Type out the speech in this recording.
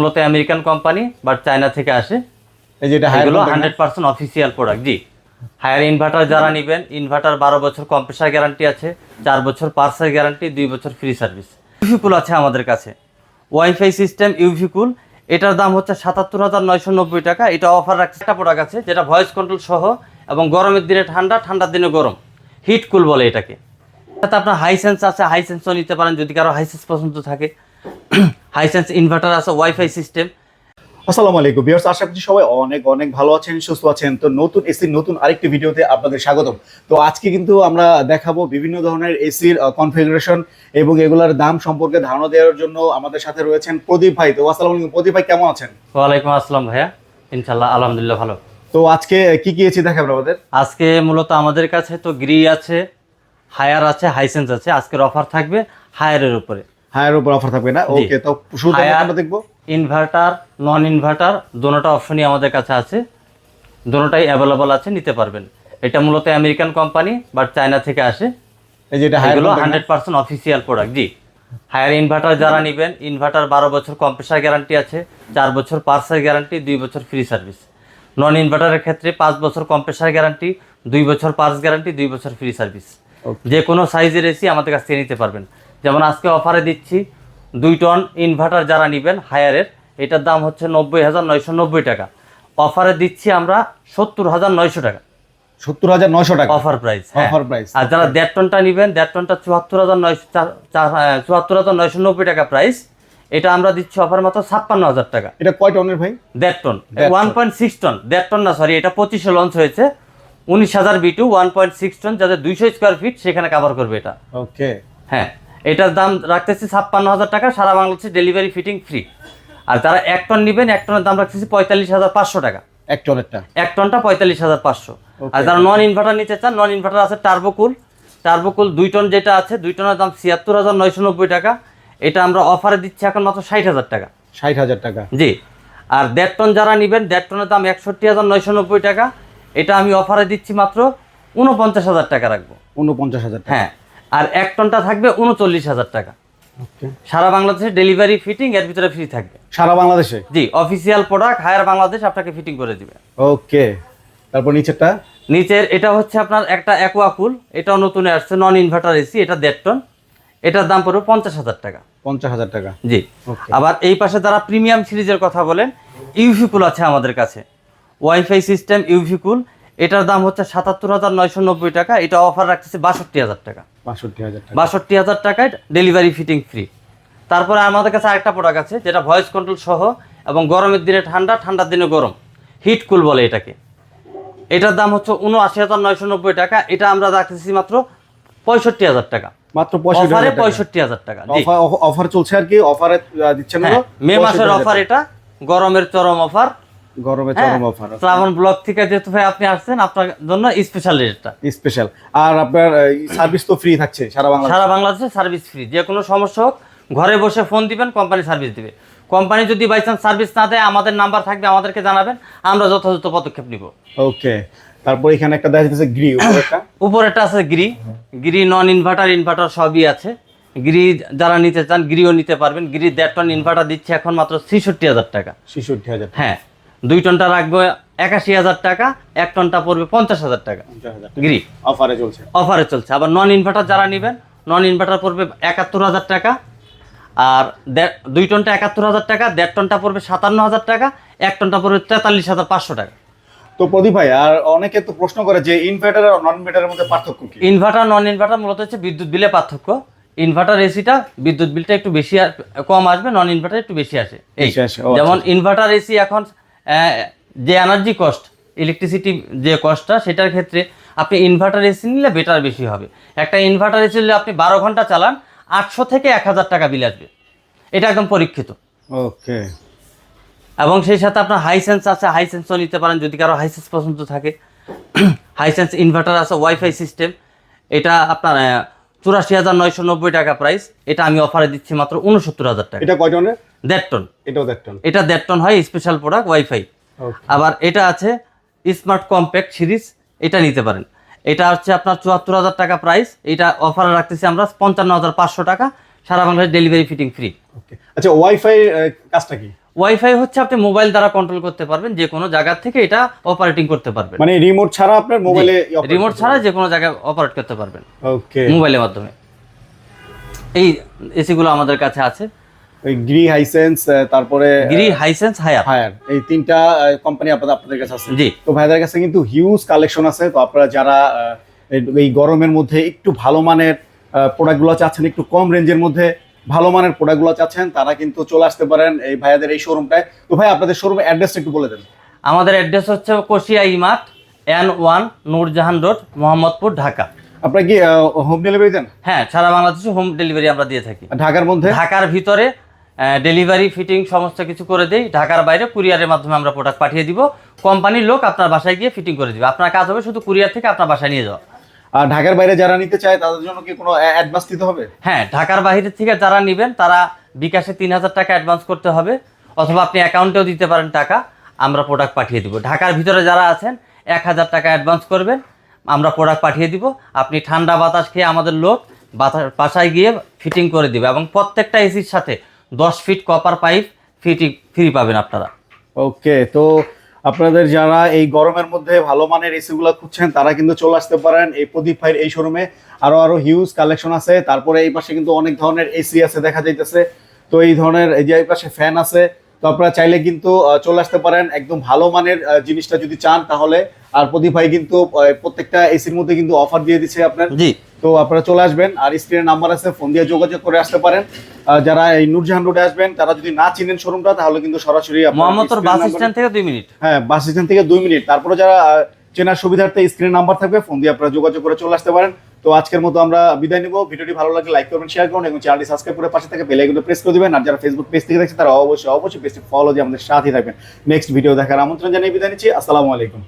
মূলত American company but China থেকে আসে। এই যে এটা হায়ার এগুলো হান্ড্রেড পার্সেন্ট অফিসিয়াল প্রোডাক্ট জি। হায়ার ইনভার্টার যারা নেবেন ইনভার্টার বারো বছর কম্প্রেসার গ্যারান্টি আছে চার বছর পার্সার গ্যারান্টি দুই বছর ফ্রি সার্ভিস ইউভিকুল আছে আমাদের কাছে। ওয়াইফাই সিস্টেম ইউভিকুল এটার দাম হচ্ছে সাতাত্তর হাজার নয়শো নব্বই টাকা। এটা অফার রাখছে একটা প্রোডাক্ট আছে যেটা ভয়েস কন্ট্রোল সহ এবং গরমের দিনে ঠান্ডা ঠান্ডার দিনে গরম। হিট কুল বলে এটাকে। তাতে আপনার হাইসেন্স আছে হাইসেন্সও নিতে পারেন যদি কারও হাইসেন্স পছন্দ থাকে। হাইসেন্স ইনভার্টার আছে ওয়াইফাই সিস্টেম আসসালামু আলাইকুম ভিউয়ার্স আশা করছি সবাই অনেক অনেক ভালো আছেন সুস্থ আছেন। তো নতুন এসির নতুন আরেকটি ভিডিওতে আপনাদের স্বাগতম। তো আজকে কিন্তু আমরা দেখাবো বিভিন্ন ধরনের এসির কনফিগারেশন এবং এগুলোর দাম সম্পর্কে ধারণা দেওয়ার জন্য আমাদের সাথে রয়েছেন প্রদীপ ভাই। তো আসসালামু আলাইকুম প্রদীপ ভাই কেমন আছেন? ওয়ালাইকুম আসসালাম ভাইয়া। ইনশাল্লাহ আলহামদুলিল্লাহ ভালো। তো আজকে কি কি এসি দেখাবেন আমাদের? আজকে মূলত আমাদের কাছে তো গ্রি আছে হায়ার আছে হাইসেন্স আছে। আজকের অফার থাকবে হায়ারের উপরে। হায়ার উপর অফার থাকবে না। ওকে তো Higher- আমরা দেখব। ইনভার্টার নন ইনভার্টার দোনোটা অপশনই আমাদের কাছে আছে। দোনোটাই অ্যাভেলেবল আছে নিতে পারবেন। এটা মূলত আমেরিকান কোম্পানি বাট চায়না থেকে আসে। এই যে এটা হায়ার এগুলো হান্ড্রেড পার্সেন্ট অফিসিয়াল প্রোডাক্ট জি। হায়ার ইনভার্টার যারা নেবেন ইনভার্টার বারো বছর কম্প্রেসার গ্যারান্টি আছে চার বছর পার্সার গ্যারান্টি দুই বছর ফ্রি সার্ভিস নন ইনভার্টারের ক্ষেত্রে পাঁচ বছর কম্প্রেসার গ্যারান্টি দুই বছর পার্স গ্যারান্টি দুই বছর ফ্রি সার্ভিস যে কোনো সাইজের এসি আমাদের কাছ থেকে নিতে পারবেন। যেমন আজকে অফারে দিচ্ছি দুই টন ইনভার্টার যারা নেবেন হায়ারের এটার দাম হচ্ছে নব্বই হাজার নয়শো নব্বই টাকা। অফারে দিচ্ছি আমরা সত্তর হাজার নয়শো টাকা। সত্তর হাজার নয়শো টাকা। অফার প্রাইস Offer price, আর যারা দেড় টনটা নেবেন দেড় টনটা চুয়াত্তর হাজার নয়শো চুয়াত্তর হাজার নয়শো নব্বই টাকা প্রাইস এটা আমরা দিচ্ছি অফার মাত্র ছাপ্পান্ন হাজার টাকা। এটা কয় টনের ভাই? দেড় ton. One point six ton. দেড় টন না সরি এটা পঁচিশে লঞ্চ হয়েছে। উনিশ হাজার BTU one point six ton যাদের দুইশো স্কোয়ার ফিট সেখানে কাভার করবে এটা। ওকে হ্যাঁ। এটার দাম রাখতেছি ছাপ্পান্ন হাজার টাকা সারা বাংলাদেশে ডেলিভারি ফিটিং ফ্রি আর যারা এক টন নেবেন এক টনের দাম রাখতেছি পঁয়তাল্লিশ হাজার পাঁচশো টাকা। এক টনেরটা এক টনটা পঁয়তাল্লিশ হাজার পাঁচশো। আর যারা নন ইনভার্টার নিতে চান নন ইনভার্টার আছে টার্বোকুল টার্বোকুল দুই টন যেটা আছে দুই টনের দাম ছিয়াত্তর হাজার নয়শো নব্বই টাকা। এটা আমরা অফারে দিচ্ছি এখন মাত্র ষাট হাজার টাকা। ষাট হাজার টাকা। জি। আর দেড় টন যারা নেবেন দেড় টনের দাম একষট্টি হাজার নয়শো নব্বই টাকা। এটা আমি অফারে দিচ্ছি মাত্র উনপঞ্চাশ হাজার টাকা রাখব। উনপঞ্চাশ হাজার হ্যাঁ। আর এক টনটা থাকবে উনচল্লিশ হাজার টাকা। সারা বাংলাদেশে ডেলিভারি ফিটিং এর ভিতরে ফ্রি থাকবে। সারা বাংলাদেশে? জি অফিসিয়াল প্রোডাক্ট হায়ার বাংলাদেশ আপনাকে ফিটিং করে দিবে। ওকে। তারপর নিচেরটা? নিচের এটা হচ্ছে আপনার একটা অ্যাকোয়াকুল এটাও নতুন আসছে নন ইনভার্টার এসি এটা দেড় টন। এটার দাম পড়বে পঞ্চাশ হাজার টাকা। পঞ্চাশ হাজার টাকা। জি। আবার এই পাশে যারা প্রিমিয়াম সিরিজের কথা বলেন ইউভিকুল আছে আমাদের কাছে। ওয়াইফাই সিস্টেম ইউভিকুল এটার দাম হচ্ছে সাতাত্তর হাজার নয়শো নব্বই টাকা এটা অফার রাখতেছে বাষট্টি হাজার টাকা। বাষট্টি হাজার টাকা। বাষট্টি হাজার টাকায় ডেলিভারি ফিটিং ফ্রি তারপরে আমাদের কাছে আরেকটা প্রোডাক্ট আছে যেটা ভয়েস কন্ট্রোল সহ এবং গরমের দিনে ঠান্ডা ঠান্ডার দিনে গরম। হিট কুল বলে এটাকে। এটার দাম হচ্ছে উনআশি হাজার নয়শো নব্বই টাকা এটা আমরা রাখতেছি মাত্র পঁয়ষট্টি হাজার টাকা। মাত্র পঁয়ষট্টি অফারে হাজার টাকা। পঁয়ষট্টি হাজার টাকা অফার চলছে আর কি অফারে দিচ্ছেন হ্যাঁ, মে মাসের অফার এটা গরমের চরম অফার গরমে হ্যাঁ, চরম অফার। শ্রাবণ ব্লক থেকে যেহেতু ভাই আপনি আসছেন আপনার জন্য স্পেশাল রেটটা স্পেশাল আর আপনার সার্ভিস তো ফ্রি থাকছে সারা বাংলা সারা বাংলাদেশে সার্ভিস ফ্রি যে কোনো সমস্যা হোক ঘরে বসে ফোন দিবেন কোম্পানি সার্ভিস দিবে। কোম্পানি যদি বাই চান্স সার্ভিস না দেয় আমাদের নাম্বার থাকবে আমাদেরকে জানাবেন আমরা যথাযথ পদক্ষেপ নিব। ওকে তারপর এখানে একটা দেখা যাচ্ছে গ্রি উপরেরটা। উপরেরটা আছে Gree Gree non inverter inverter সবই আছে। গ্রি যারা নিতে চান গ্রিও নিতে পারবেন। গ্রি দেড় টন ইনভার্টার দিচ্ছে এখন মাত্র ছেষট্টি হাজার টাকা। ছেষট্টি হাজার হ্যাঁ। দুই টনটা রাখব একাশি হাজার টাকা এক টনটা পড়বে পঞ্চাশ হাজার টাকা। গ্রি অফারে চলছে। অফারে চলছে। আবার নন ইনভার্টার যারা নেবেন নন ইনভার্টার পড়বে একাত্তর হাজার টাকা। আর দুই টনটা একাত্তর হাজার টাকা দেড় টনটা পড়বে সাতান্ন হাজার টাকা এক টনটা পড়বে তেতাল্লিশ হাজার পাঁচশো টাকা। তো প্রদীপ ভাই আর অনেকে তো প্রশ্ন করে যে ইনভার্টার আর নন ইনভার্টারের মধ্যে পার্থক্য কি? ইনভার্টার নন ইনভার্টার মূলত হচ্ছে বিদ্যুৎ বিলে পার্থক্য। ইনভার্টার এসিটা বিদ্যুৎ বিলটা একটু বেশি কম আসবে নন ইনভার্টার একটু বেশি আসে। আসে, ও আচ্ছা, যেমন ইনভার্টার এসি এখন যে এনার্জি কস্ট ইলেকট্রিসিটি যে কস্টটা সেটার ক্ষেত্রে আপনি ইনভার্টার এসি নিলে বেটার বেশি হবে। একটা ইনভার্টার এসি নিলে আপনি বারো ঘণ্টা চালান আটশো থেকে এক হাজার টাকা বিল আসবে। এটা একদম পরীক্ষিত। ওকে এবং সেই সাথে আপনার হাইসেন্স আছে হাইসেন্সও নিতে পারেন যদি কারও হাইসেন্স পছন্দ থাকে। হাইসেন্স ইনভার্টার আছে ওয়াইফাই সিস্টেম এটা আপনার চুরাশি হাজার নয়শো নব্বই টাকা প্রাইস এটা আমি অফারে দিচ্ছি মাত্র উনসত্তর হাজার টাকা। এটা কয় টনের দেড় টন এটাও দেড় টন এটা দেড় টন হয় স্পেশাল প্রোডাক্ট ওয়াইফাই আবার এটা আছে স্মার্ট কম্প্যাক্ট সিরিজ এটা নিতে পারেন। এটা হচ্ছে আপনার চুয়াত্তর হাজার টাকা প্রাইস এটা অফারে রাখতেছি আমরা পঞ্চান্ন হাজার পাঁচশো টাকা সারা বাংলাদেশ ডেলিভারি ফিটিং ফ্রি আচ্ছা ওয়াইফাই কাজটা কি? ওয়াইফাই হচ্ছে আপনি মোবাইল দ্বারা কন্ট্রোল করতে পারবেন যে কোনো জায়গা থেকে এটা অপারেটিং করতে পারবেন। মানে রিমোট ছাড়া আপনার মোবাইলে রিমোট ছাড়া যে কোনো জায়গায় অপারেট করতে পারবেন। ওকে মোবাইলের মাধ্যমে। এই এসিগুলো আমাদের কাছে আছে। গ্রি হাইসেন্স তারপরে গিরি হাইসেন্স হায়ার হায়ার এই তিনটা কোম্পানি আপনাদের আপনাদের কাছে আছে। জি। তো ভাইদের কাছে কিন্তু হিউজ কালেকশন আছে। তো আপনারা যারা এই- গরমের মধ্যে একটু ভালো মানের প্রোডাক্টগুলো চাচ্ছেন একটু কম রেঞ্জের মধ্যে ভালো মানের প্রোডাক্টগুলো চাচ্ছেন তারা কিন্তু চলে আসতে পারেন এই ভাইয়াদের এই শোরুমটায় তো ভাই আপনাদের শোরুমের অ্যাড্রেসটা একটু বলে দেন। আমাদের অ্যাড্রেস হচ্ছে কোশিয়া Emad N one Nurjahan road Mohammadpur Dhaka. আপনারা কি হোম ডেলিভারি দেন? হ্যাঁ সারা বাংলাদেশে হোম ডেলিভারি আমরা দিয়ে থাকি। ঢাকার মধ্যে? ঢাকার ভিতরে ডেলিভারি ফিটিং সমস্ত কিছু করে দেই। ঢাকার বাইরে কুরিয়ারের মাধ্যমে আমরা প্রোডাক্ট পাঠিয়ে দিব। কোম্পানির লোক আপনার বাসায় গিয়ে ফিটিং করে দিবে। আপনার কাজ হবে শুধু কুরিয়ার থেকে আপনার বাসায় নিয়ে যাওয়া। আর ঢাকার বাইরে যারা নিতে চায় তাদের জন্য কি কোনো অ্যাডভান্স দিতে হবে? হ্যাঁ ঢাকার বাইরে থেকে যারা নেবেন তারা বিকাশে তিন হাজার টাকা অ্যাডভান্স করতে হবে। অথবা আপনি অ্যাকাউন্টেও দিতে পারেন টাকা। আমরা প্রোডাক্ট পাঠিয়ে দিব। ঢাকার ভিতরে যারা আছেন এক হাজার টাকা অ্যাডভান্স করবেন। আমরা প্রোডাক্ট পাঠিয়ে দিব। আপনি ঠান্ডা বাতাস খেয়ে আমাদের লোক বাতা- বাসায় গিয়ে ফিটিং করে দিবে। এবং প্রত্যেকটা এসির সাথে দশ feet copper pipe fitting free পাবেন আপনারা। ওকে তো আপনাদের যারা এই গরমের মধ্যে ভালো মানের এসিগুলো খুঁজছেন, তারা কিন্তু চলে আসতে পারেন এই প্রদীপ ভাইয়ের এই শোরুমে আরও আরও হিউজ কালেকশন আছে। তারপরে এই পাশে কিন্তু অনেক ধরনের এসি আছে দেখা যাইতেছে। তো এই ধরনের, এই যে এই পাশে ফ্যান আছে। তো আপনারা চাইলে কিন্তু চলে আসতে পারেন। একদম ভালো মানের জিনিসটা যদি চান তাহলে। আর প্রদীপ ভাই কিন্তু প্রত্যেকটা এসির মধ্যে কিন্তু অফার দিয়ে দিচ্ছে আপনার। জি। তো আপনারা চলে আসবেন আর স্ক্রিনের নাম্বার আছে ফোন দিয়ে যোগাযোগ করে আসতে পারেন। যারা এই নূরজাহান রোডে আসবেন তারা যদি না চিনেন শোরুমটা তাহলে কিন্তু সরাসরি মোহাম্মদপুর বাস স্ট্যান্ড থেকে দুই মিনিট। হ্যাঁ বাস স্টেশন থেকে দুই মিনিট। তারপরে যারা চেনার সুবিধার্থে স্ক্রিন নাম্বার থাকবে ফোন দিয়ে আপনারা যোগাযোগ করে চলে আসতে পারেন। তো আজকের মতো আমরা বিদায় নিব। ভিডিওটি ভালো লাগলে লাইক করবেন শেয়ার করুন এবং চ্যানেলটি সাবস্ক্রাইব করে পাশে থেকে বেল আইকনটা প্রেস করে দিবেন। আর যারা ফেসবুক পেজ থেকে দেখছেন তারা অবশ্যই অবশ্যই পেজটি ফলো দিয়ে আমাদের সাথে থাকবেন। নেক্সট ভিডিও দেখার আমন্ত্রণ জানিয়ে বিদায় নিচ্ছি। আসসালামু আলাইকুম।